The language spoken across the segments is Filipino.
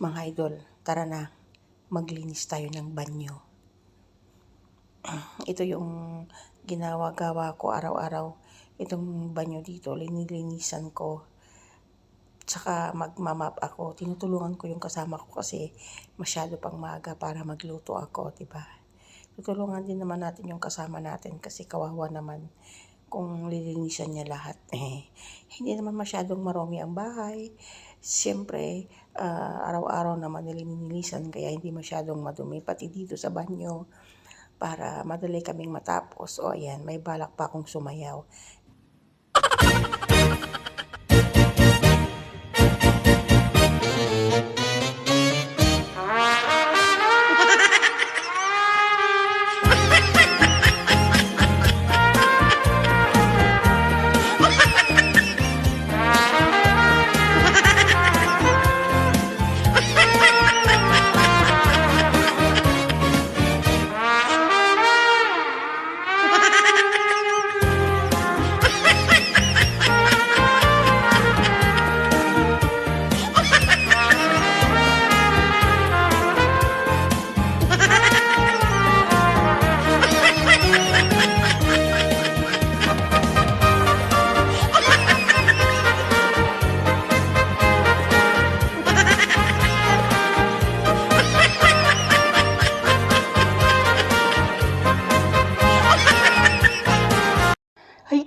Mga idol, tara na. Maglinis tayo ng banyo. Ito yung ginawa-gawa ko araw-araw. Itong banyo dito, linilinisan ko. Tsaka magmamap ako. Tinutulungan ko yung kasama ko kasi masyado pang maaga para magluto ako, 'di ba? Tutulungan din naman natin yung kasama natin kasi kawawa naman kung lilinisan niya lahat. Eh, hindi naman masyadong marumi ang bahay. Siyempre, ah, araw-araw naman nililinisan kaya hindi masyadong madumi. Pati dito sa banyo para madali kaming matapos. O ayan, may balak pa akong sumayaw.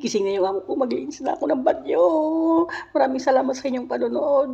Gising na yung amo ko. Maglinis na ako ng banyo. Maraming salamat sa inyong panonood.